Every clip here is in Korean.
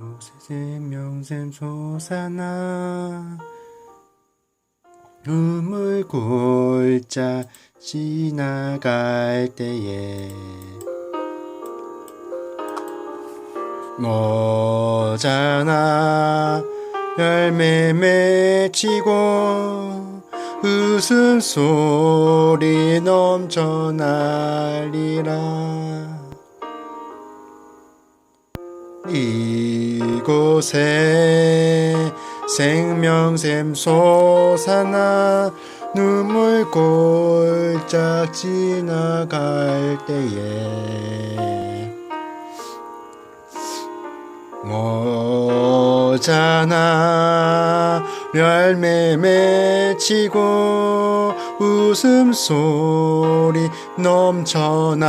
오세샘 솟아나. 눈물 골짜 지나갈 때에 모자나 열매 맺히고 웃음소리 넘쳐나리라. 이 곳에 생명샘 솟아나 눈물 골짝 지나갈 때에 모자나 열매 맺히고 웃음소리 넘쳐나리라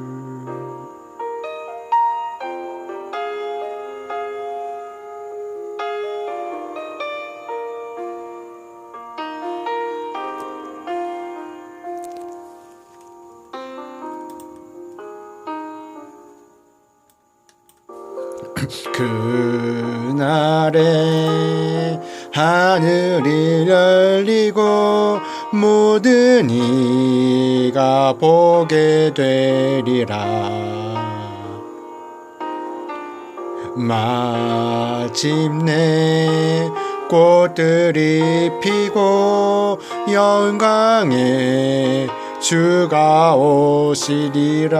그날에 하늘이 열리고 모든 이가 보게 되리라. 마침내 꽃들이 피고 영광에 주가 오시리라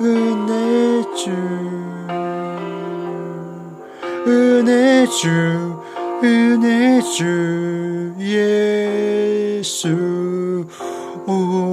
은혜주 은혜주 은혜주 예수. 오